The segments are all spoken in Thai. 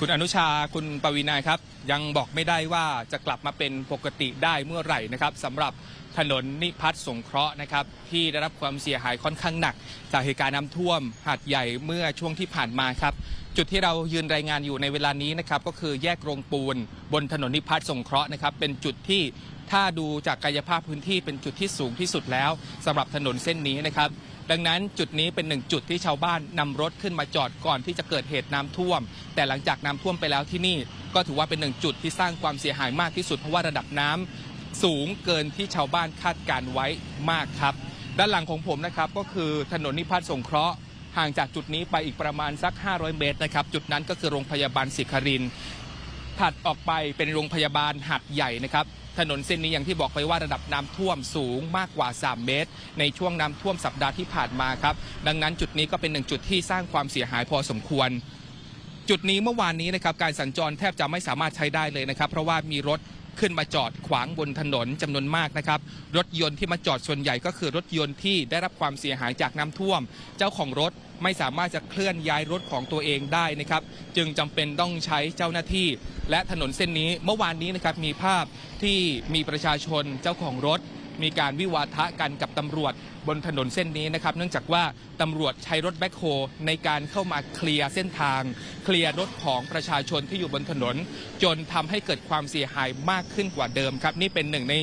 คุณอนุชาคุณปวีนาครับ ยังบอกไม่ได้ว่าจะกลับมาเป็นปกติได้เมื่อไหร่นะครับสำหรับถนนนิพัฒน์สงเคราะห์นะครับ ที่ได้รับความเสียหายค่อนข้างหนัก จากเหตุการณ์น้ำท่วมหาดใหญ่เมื่อช่วงที่ผ่านมาครับ จุดที่เรายืนรายงานอยู่ในเวลานี้นะครับ ก็คือแยกโรงปูน บนถนนนิพัฒน์สงเคราะห์นะครับ เป็นจุดที่ถ้าดูจากกายภาพพื้นที่เป็นจุดที่สูงที่สุดแล้วสำหรับถนนเส้นนี้นะครับ ดังนั้นจุดนี้เป็นหนึ่งจุดที่ชาวบ้านนำรถขึ้นมาจอดก่อนที่จะเกิดเหตุน้ำท่วม แต่หลังจากน้ำท่วมไปแล้วที่นี่ ก็ถือว่าเป็นหนึ่งจุดที่สร้างความเสียหายมากที่สุดเพราะว่าระดับน้ำสูงเกินที่ชาวบ้านคาดการไว้มากครับ ด้านหลังของผมนะครับก็คือถนนนิพัฒน์สงเคราะห์ห่างจากจุดนี้ไปอีกประมาณสัก 500 เมตรนะครับ จุดนั้นก็คือโรงพยาบาลศิครินถัดออกไปเป็นโรงพยาบาลหัดใหญ่นะครับ ถนนเส้นนี้อย่างที่บอกไปว่าระดับน้ำท่วมสูงมากกว่า 3 เมตร ในช่วงน้ำท่วมสัปดาห์ที่ผ่านมาครับ ดังนั้นจุดนี้ก็เป็นหนึ่งจุดที่สร้างความเสียหายพอสมควร จุดนี้เมื่อวานนี้นะครับการสัญจรแทบจะไม่สามารถใช้ได้เลยนะครับ เพราะว่ามีรถ ขึ้นมาจอดขวางบนถนนจำนวนมากนะครับ รถยนต์ที่มาจอดส่วนใหญ่ก็คือรถยนต์ที่ได้รับความเสียหายจากน้ำท่วม เจ้าของรถไม่สามารถจะเคลื่อนย้ายรถของตัวเองได้นะครับ จึงจำเป็นต้องใช้เจ้าหน้าที่ และถนนเส้นนี้เมื่อวานนี้นะครับมีภาพที่มีประชาชนเจ้าของรถ มีการวิวาทะกันกับตำรวจบนถนนเส้นนี้นะครับ เนื่องจากว่าตำรวจใช้รถแบ็คโฮในการเข้ามาเคลียร์เส้นทาง เคลียร์รถของประชาชนที่อยู่บนถนน จนทำให้เกิดความเสียหายมากขึ้นกว่าเดิมครับ นี่เป็นหนึ่งใน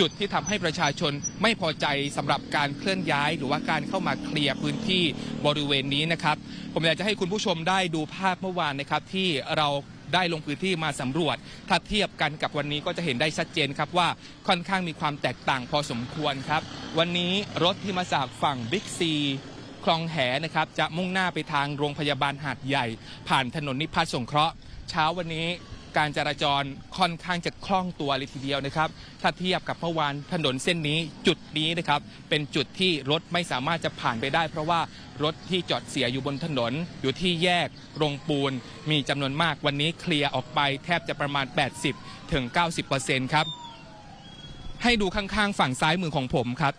จุดที่ทำให้ประชาชนไม่พอใจสำหรับการเคลื่อนย้าย หรือว่าการเข้ามาเคลียร์พื้นที่บริเวณนี้นะครับ ผมอยากจะให้คุณผู้ชมได้ดูภาพเมื่อวานนะครับที่เรา ได้ลงพื้นที่มาสำรวจ ถ้าเทียบกันกับวันนี้ก็จะเห็นได้ชัดเจนครับว่าค่อนข้างมีความแตกต่างพอสมควรครับ วันนี้รถที่มาจากฝั่งบิ๊กซีคลองแหนะครับจะมุ่งหน้าไปทางโรงพยาบาลหาดใหญ่ ผ่านถนนนิพัฒน์สงเคราะห์ เช้าวันนี้ การจราจรค่อนข้างจะคล่องตัวเลยทีเดียวนะครับ ถ้าเทียบกับเมื่อวานถนนเส้นนี้จุดนี้นะครับ เป็นจุดที่รถไม่สามารถจะผ่านไปได้ เพราะว่ารถที่จอดเสียอยู่บนถนน อยู่ที่แยกโรงปูน มีจำนวนมากวันนี้เคลียร์ออกไปแทบจะประมาณ 80ถึง90%ครับให้ดูข้างๆ ฝั่งซ้ายมือของผมครับ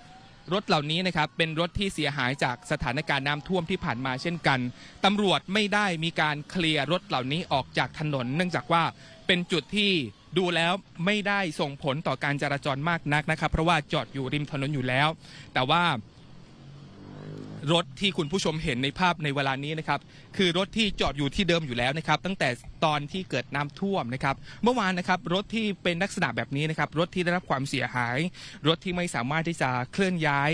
รถเหล่านี้นะครับเป็นรถที่เสียหายจากสถานการณ์น้ำท่วมที่ผ่านมาเช่นกันตำรวจไม่ได้มีการเคลียร์รถเหล่านี้ออกจากถนน เนื่องจากว่าเป็นจุดที่ดูแล้วไม่ได้ส่งผลต่อการจราจรมากนักนะครับ เพราะว่าจอดอยู่ริมถนนอยู่แล้ว แต่ว่า รถที่คุณผู้ชมเห็นในภาพในเวลานี้นะครับคือรถที่จอดอยู่ที่เดิมอยู่แล้วนะครับ ตั้งแต่ตอนที่เกิดน้ำท่วมนะครับ เมื่อวานนะครับรถที่เป็นลักษณะแบบนี้นะครับรถที่ได้รับความเสียหาย รถที่ไม่สามารถที่จะเคลื่อนย้าย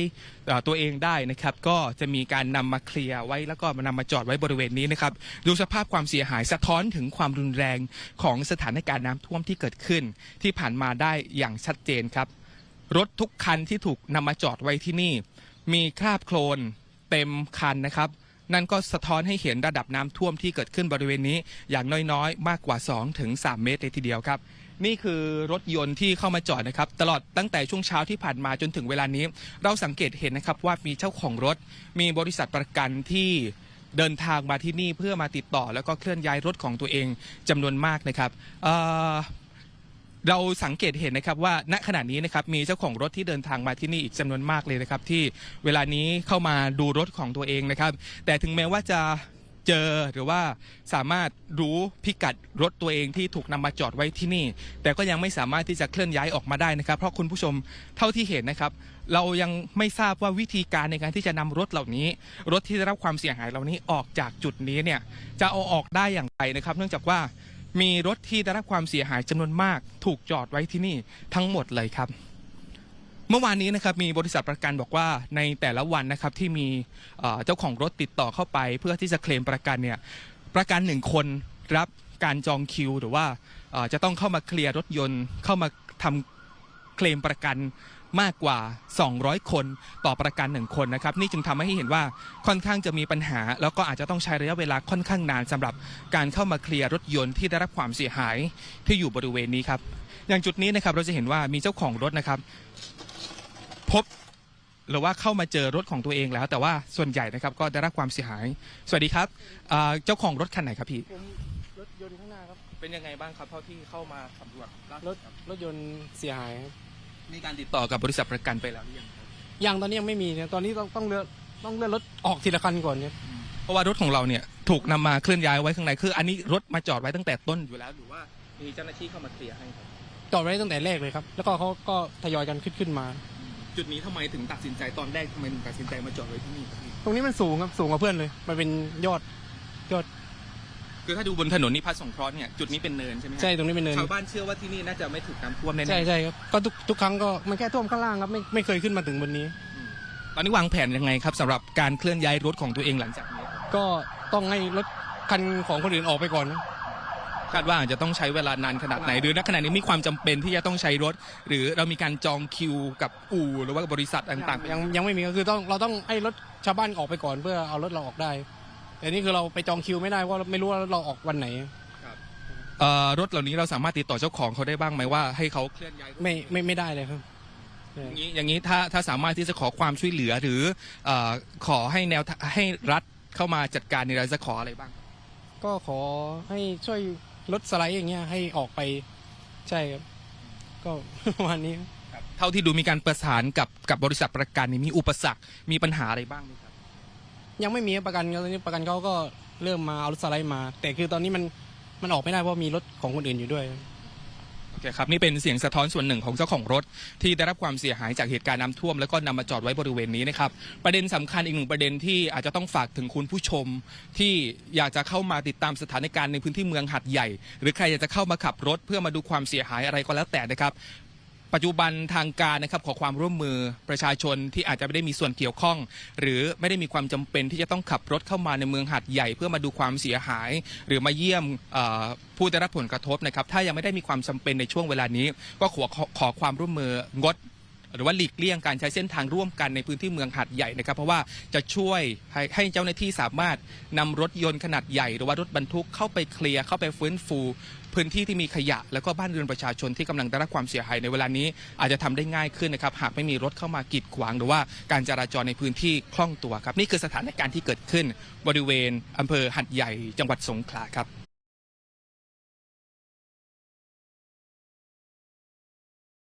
ตัวเองได้นะครับ ก็จะมีการนำมาเคลียร์ไว้แล้วก็มานำมาจอดไว้บริเวณนี้นะครับ ดูสภาพความเสียหายสะท้อนถึงความรุนแรงของสถานการณ์น้ำท่วมที่เกิดขึ้น ที่ผ่านมาได้อย่างชัดเจนครับ รถทุกคันที่ถูกนำมาจอดไว้ที่นี่ มีคราบโคลน เต็มคันนะครับ นั่นก็สะท้อนให้เห็นระดับน้ำท่วมที่เกิดขึ้นบริเวณนี้อย่างน้อยๆ มากกว่า 2-3ถึง3เมตรเลยทีเดียวครับ นี่คือรถยนต์ที่เข้ามาจอดนะครับ ตลอดตั้งแต่ช่วงเช้าที่ผ่านมาจนถึงเวลานี้ เราสังเกตเห็นนะครับว่ามีเจ้าของรถ มีบริษัทประกันที่เดินทางมาที่นี่เพื่อมาติดต่อ แล้วก็เคลื่อนย้ายรถของตัวเองจำนวนมากนะครับเอ่อ เราสังเกตเห็นนะครับว่าณขณะนี้นะครับมีเจ้าของรถที่เดินทางมาที่นี่อีกจำนวนมากเลยนะครับ ที่เวลานี้เข้ามาดูรถของตัวเองนะครับ แต่ถึงแม้ว่าจะเจอหรือว่าสามารถรู้พิกัดรถตัวเองที่ถูกนำมาจอดไว้ที่นี่ แต่ก็ยังไม่สามารถที่จะเคลื่อนย้ายออกมาได้นะครับ เพราะคุณผู้ชมเท่าที่เห็นนะครับ เรายังไม่ทราบว่าวิธีการในการที่จะนำรถเหล่านี้ รถที่ได้รับความเสียหายเหล่านี้ออกจากจุดนี้เนี่ยจะเอาออกได้อย่างไรนะครับ เนื่องจากว่า มีรถที่ได้รับความเสียหายจำนวนมาก ถูกจอดไว้ที่นี่ทั้งหมดเลยครับ เมื่อวานนี้นะครับมีบริษัทประกันบอกว่าในแต่ละวันนะครับที่มีเจ้าของรถติดต่อเข้าไป เพื่อที่จะเคลมประกันเนี่ยประกันหนึ่งคนรับการจองคิว หรือว่าจะต้องเข้ามาเคลียร์รถยนต์เข้ามาทำเคลมประกัน มากกว่า 200 คนต่อประกันหนึ่งคนนะครับ นี่จึงทำให้เห็นว่าค่อนข้างจะมีปัญหา แล้วก็อาจจะต้องใช้ระยะเวลาค่อนข้างนานสำหรับการเข้ามาเคลียร์รถยนต์ที่ได้รับความเสียหายที่อยู่บริเวณนี้ครับ อย่างจุดนี้นะครับเราจะเห็นว่ามีเจ้าของรถนะครับ พบหรือว่าเข้ามาเจอรถของตัวเองแล้ว แต่ว่าส่วนใหญ่นะครับก็ได้รับความเสียหาย สวัสดีครับเอ่อเจ้าของรถคันไหนครับพี่ผมรถยนต์ข้างหน้าครับเป็นยังไงบ้างครับเท่าที่เข้ามาสำรวจรถรถยนต์เสียหายครับ มีการติดต่อกับบริษัทประกันไปแล้วหรือยังครับยังตอนนี้ยังไม่มีเนี่ยตอนนี้ต้องต้องเลื่อนต้องเลื่อนรถออกทีละคันก่อนเนี่ยตราะว่ารถของเราเนี่ยถูกนำมาเคลื่อนย้ายไว้ข้างในคือ อันนี้รถมาจอดไว้ตั้งแต่ต้นอยู่แล้วหรือว่ามีเจ้าหน้าที่เข้ามาเคลียร์ให้ครับจอดไว้ตั้งแต่แรกเลยครับ แล้วก็เขาก็ทยอยกันขึ้นขึ้นมา จุดนี้ทำไมถึงตัดสินใจตอนแรกทำไมถึงตัดสินใจมาจอดไว้ที่นี่ครับพี่ตรงนี้มันสูงครับสูงกว่าเพื่อนเลย มันเป็นยอดยอด คือถ้าดูบนถนนนิพัฒน์สงเคราะห์เนี่ยจุดนี้เป็นเนินใช่ไหมฮะใช่ตรงนี้เป็นเนินชาวบ้านเชื่อว่าที่นี่น่าจะไม่ถูกน้ำท่วมแน่ๆใช่ใช่ครับก็ทุกทุกครั้งก็มันแค่ท่วมข้างล่างครับไม่ไม่เคยขึ้นมาถึงบนนี้อืมตอนนี้วางแผนยังไงครับสำหรับการเคลื่อนย้ายรถของตัวเองหลังจากนี้ครับก็ต้องให้รถคันของคนอื่นออกไปก่อนนะคาดว่าอาจจะต้องใช้เวลานานขนาดไหนหรือณขณะนี้มีความจำเป็นที่จะต้องใช้รถ หรือเรามีการจองคิวกับอู่หรือว่าบริษัทต่างๆ ยังยังไม่มีก็คือต้องเราต้องให้รถชาวบ้านออกไปก่อนเพื่อเอารถเราออกได้ แต่นี่คือเราไปจองคิวไม่ได้ว่าไม่รู้ว่ารถเราออกวันไหน เอ่อรถเหล่านี้เราสามารถติดต่อเจ้าของเขาได้บ้างไหมว่าให้เขาเคลื่อนย้ายรถไม่ไม่ไม่ได้เลยครับใช่อย่างนี้อย่างนี้ถ้าถ้าสามารถที่จะขอความช่วยเหลือหรือเอ่อขอให้แนวทางให้รัฐเข้ามาจัดการในเราจะขออะไรบ้าง ก็ขอให้ช่วยรถสไลด์อย่างเงี้ยให้ออกไปใช่ครับ ก็ ประมาณนี้เท่าที่ดูมีการประสานกับกับบริษัทประกันนี่มีอุปสรรคมีปัญหาอะไรบ้างไหมครับ ยังไม่มีประกันตอนนี้ประกันเขาก็เริ่มมาเอารถสไลด์มา แต่คือตอนนี้มันมันออกไม่ได้เพราะมีรถของคนอื่นอยู่ด้วย โอเคครับ นี่เป็นเสียงสะท้อนส่วนหนึ่งของเจ้าของรถ ที่ได้รับความเสียหายจากเหตุการณ์น้ำท่วม แล้วก็นำมาจอดไว้บริเวณนี้นะครับ ประเด็นสำคัญอีกหนึ่งประเด็นที่อาจจะต้องฝากถึงคุณผู้ชม ที่อยากจะเข้ามาติดตามสถานการณ์ในพื้นที่เมืองหัดใหญ่ หรือใครอยากจะเข้ามาขับรถเพื่อมาดูความเสียหายอะไรก็แล้วแต่นะครับ ปัจจุบันทางการนะครับขอความร่วมมือประชาชนที่อาจจะไม่ได้มีส่วนเกี่ยวข้อง หรือไม่ได้มีความจำเป็นที่จะต้องขับรถเข้ามาในเมืองหัดใหญ่ เพื่อมาดูความเสียหาย หรือมาเยี่ยมผู้ได้รับผลกระทบนะครับถ้ายังไม่ได้มีความจำเป็นในช่วงเวลานี้ ก็ขอขอขอความร่วมมืองด หรือว่าหลีกเลี่ยงการใช้เส้นทางร่วมกันในพื้นที่เมืองหัดใหญ่นะครับ เพราะว่าจะช่วยให้ให้เจ้าหน้าที่สามารถนำรถยนต์ขนาดใหญ่หรือว่ารถบรรทุกเข้าไปเคลียร์เข้าไปฟื้นฟู พื้นที่ที่มีขยะ แล้วก็บ้านเรือนประชาชนที่กำลังได้รับความเสียหายในเวลานี้อาจจะทำได้ง่ายขึ้นนะครับหากไม่มีรถเข้ามากีดขวาง หรือว่าการจราจรในพื้นที่คล่องตัวครับนี่คือสถานการณ์ที่เกิดขึ้น บริเวณอำเภอหัดใหญ่ จังหวัดสงขลาครับ